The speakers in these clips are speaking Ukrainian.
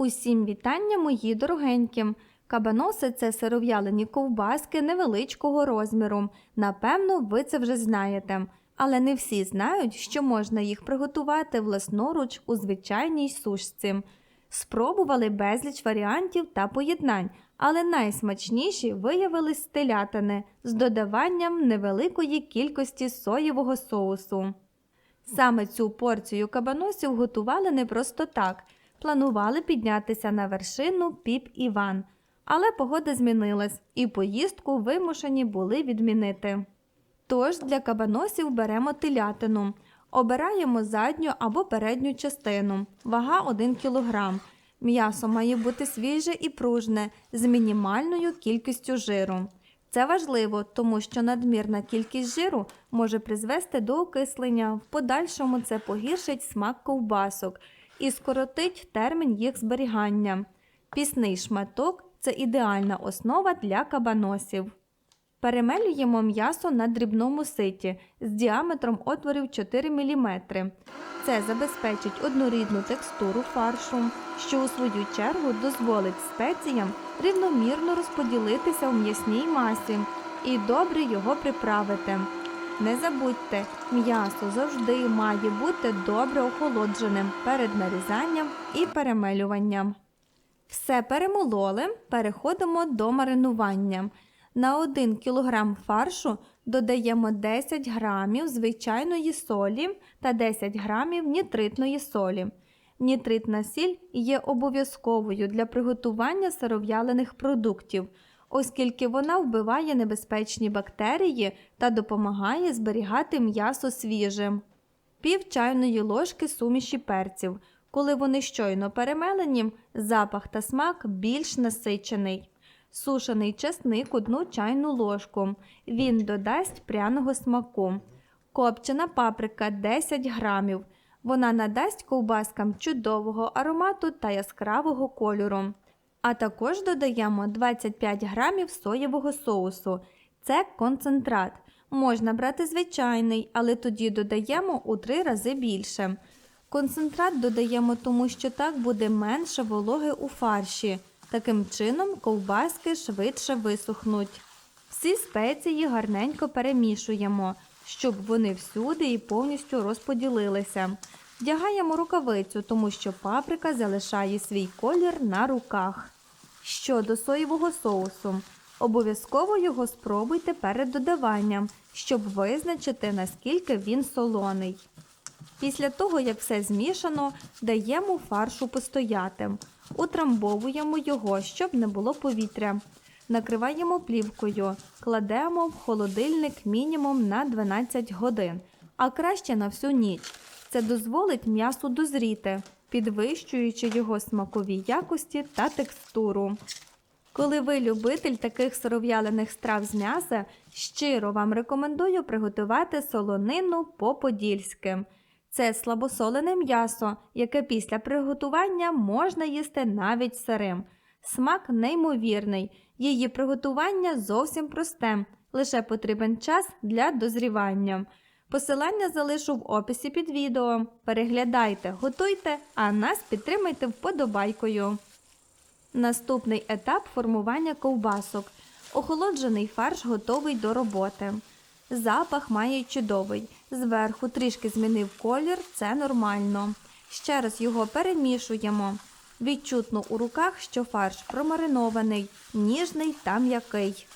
Усім вітання, мої дорогенькі! Кабаноси це сиров'ялені ковбаски невеличкого розміру. Напевно, ви це вже знаєте. Але не всі знають, що можна їх приготувати власноруч у звичайній сушці. Спробували безліч варіантів та поєднань, але найсмачніші виявились з телятини з додаванням невеликої кількості соєвого соусу. Саме цю порцію кабаносів готували не просто так. Планували піднятися на вершину піп Іван, але погода змінилась, і поїздку вимушені були відмінити. Тож для кабаносів беремо телятину. Обираємо задню або передню частину, вага 1 кг. М'ясо має бути свіже і пружне з мінімальною кількістю жиру. Це важливо, тому що надмірна кількість жиру може призвести до окислення, в подальшому це погіршить смак ковбасок і скоротить термін їх зберігання. Пісний шматок це ідеальна основа для кабаносів. Перемелюємо м'ясо на дрібному ситі з діаметром отворів 4 мм. Це забезпечить однорідну текстуру фаршу, що у свою чергу дозволить спеціям рівномірно розподілитися у м'ясній масі і добре його приправити. Не забудьте, м'ясо завжди має бути добре охолодженим перед нарізанням і перемелюванням. Все перемололи, переходимо до маринування. На 1 кг фаршу додаємо 10 г звичайної солі та 10 г нітритної солі. Нітритна сіль є обов'язковою для приготування сиров'ялених продуктів, оскільки вона вбиває небезпечні бактерії та допомагає зберігати м'ясо свіжим. Пів чайної ложки суміші перців. Коли вони щойно перемелені, запах та смак більш насичений. Сушений чесник одну чайну ложку. Він додасть пряного смаку. Копчена паприка 10 грамів. Вона надасть ковбаскам чудового аромату та яскравого кольору. А також додаємо 25 грамів соєвого соусу. Це концентрат. Можна брати звичайний, але тоді додаємо у 3 рази більше. Концентрат додаємо тому, що так буде менше вологи у фарші. Таким чином ковбаски швидше висохнуть. Всі спеції гарненько перемішуємо, щоб вони всюди і повністю розподілилися. Вдягаємо рукавицю, тому що паприка залишає свій колір на руках. Щодо соєвого соусу, обов'язково його спробуйте перед додаванням, щоб визначити, наскільки він солоний. Після того, як все змішано, даємо фаршу постояти. Утрамбовуємо його, щоб не було повітря. Накриваємо плівкою, кладемо в холодильник мінімум на 12 годин, а краще на всю ніч. Це дозволить м'ясу дозріти, підвищуючи його смакові якості та текстуру. Коли ви любитель таких сиров'ялених страв з м'яса, щиро вам рекомендую приготувати солонину по-подільськи. Це слабосолене м'ясо, яке після приготування можна їсти навіть сирим. Смак неймовірний, її приготування зовсім просте, лише потрібен час для дозрівання. Посилання залишу в описі під відео. Переглядайте, готуйте, а нас підтримайте вподобайкою. Наступний етап формування ковбасок. Охолоджений фарш готовий до роботи. Запах має чудовий. Зверху трішки змінив колір, це нормально. Ще раз його перемішуємо. Відчутно у руках, що фарш промаринований, ніжний та м'який.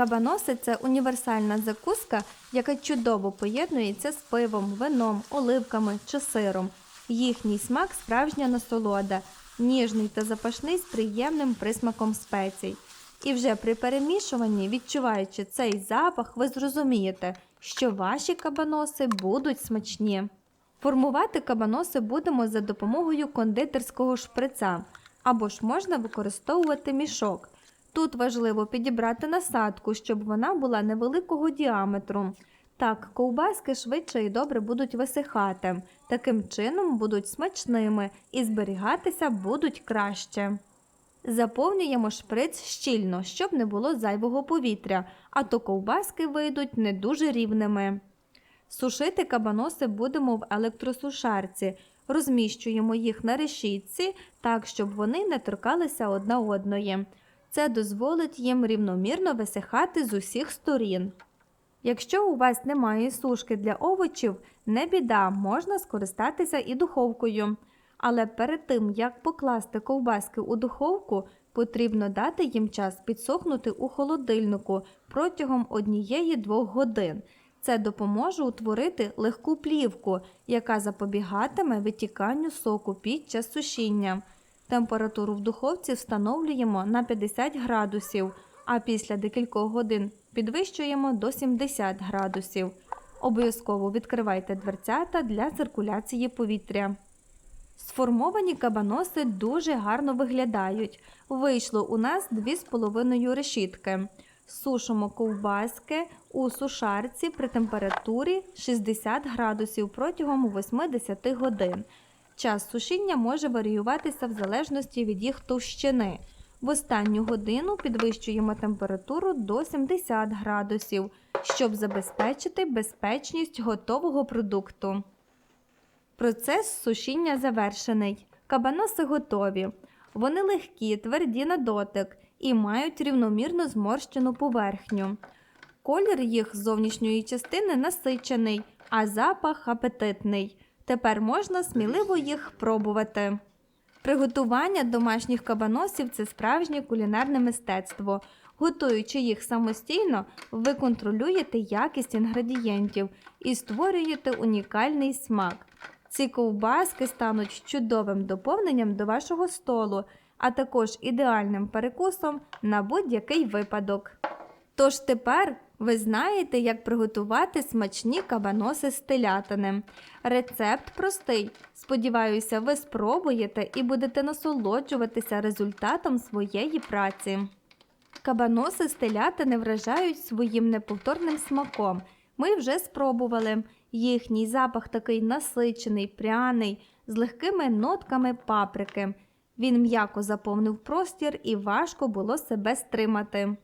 Кабаноси це універсальна закуска, яка чудово поєднується з пивом, вином, оливками чи сиром. Їхній смак справжня насолода, ніжний та запашний з приємним присмаком спецій. І вже при перемішуванні, відчуваючи цей запах, ви зрозумієте, що ваші кабаноси будуть смачні. Формувати кабаноси будемо за допомогою кондитерського шприца або ж можна використовувати мішок. Тут важливо підібрати насадку, щоб вона була невеликого діаметру. Так, ковбаски швидше і добре будуть висихати, таким чином будуть смачними і зберігатися будуть краще. Заповнюємо шприц щільно, щоб не було зайвого повітря, а то ковбаски вийдуть не дуже рівними. Сушити кабаноси будемо в електросушарці. Розміщуємо їх на решітці так, щоб вони не торкалися одна одної. Це дозволить їм рівномірно висихати з усіх сторін. Якщо у вас немає сушки для овочів, не біда, можна скористатися і духовкою. Але перед тим, як покласти ковбаски у духовку, потрібно дати їм час підсохнути у холодильнику протягом однієї-двох годин. Це допоможе утворити легку плівку, яка запобігатиме витіканню соку під час сушіння. Температуру в духовці встановлюємо на 50 градусів, а після декількох годин підвищуємо до 70 градусів. Обов'язково відкривайте дверцята для циркуляції повітря. Сформовані кабаноси дуже гарно виглядають. Вийшло у нас 2,5 решітки. Сушимо ковбаски у сушарці при температурі 60 градусів протягом 80 годин. Час сушіння може варіюватися в залежності від їх товщини. В останню годину підвищуємо температуру до 70 градусів, щоб забезпечити безпечність готового продукту. Процес сушіння завершений. Кабаноси готові. Вони легкі, тверді на дотик і мають рівномірно зморщену поверхню. Колір їх зовнішньої частини насичений, а запах апетитний. Тепер можна сміливо їх пробувати. Приготування домашніх кабаносів це справжнє кулінарне мистецтво. Готуючи їх самостійно, ви контролюєте якість інгредієнтів і створюєте унікальний смак. Ці ковбаски стануть чудовим доповненням до вашого столу, а також ідеальним перекусом на будь-який випадок. Тож тепер ви знаєте, як приготувати смачні кабаноси з телятини. Рецепт простий. Сподіваюся, ви спробуєте і будете насолоджуватися результатом своєї праці. Кабаноси з телятини вражають своїм неповторним смаком. Ми вже спробували. Їхній запах такий насичений, пряний, з легкими нотками паприки. Він м'яко заповнив простір і важко було себе стримати.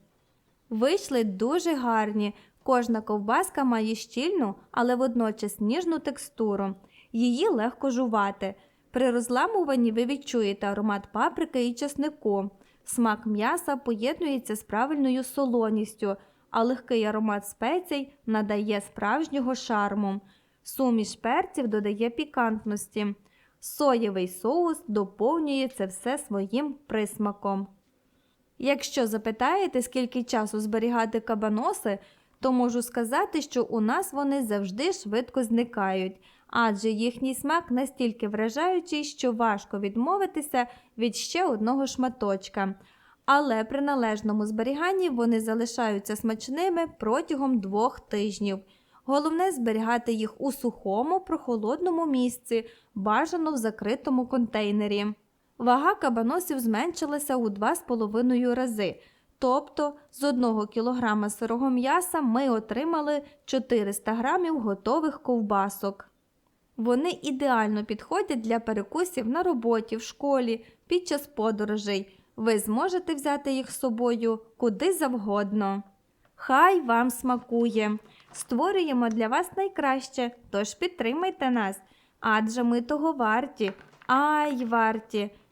Вийшли дуже гарні. Кожна ковбаска має щільну, але водночас ніжну текстуру. Її легко жувати. При розламуванні ви відчуєте аромат паприки і чеснику. Смак м'яса поєднується з правильною солоністю, а легкий аромат спецій надає справжнього шарму. Суміш перців додає пікантності. Соєвий соус доповнює це все своїм присмаком. Якщо запитаєте, скільки часу зберігати кабаноси, то можу сказати, що у нас вони завжди швидко зникають, адже їхній смак настільки вражаючий, що важко відмовитися від ще одного шматочка. Але при належному зберіганні вони залишаються смачними протягом двох тижнів. Головне зберігати їх у сухому, прохолодному місці, бажано в закритому контейнері. Вага кабаносів зменшилася у 2,5 рази. Тобто з 1 кг сирого м'яса ми отримали 400 грамів готових ковбасок. Вони ідеально підходять для перекусів на роботі, в школі, під час подорожей. Ви зможете взяти їх з собою куди завгодно. Хай вам смакує! Створюємо для вас найкраще, тож підтримайте нас, адже ми того варті, ай варті,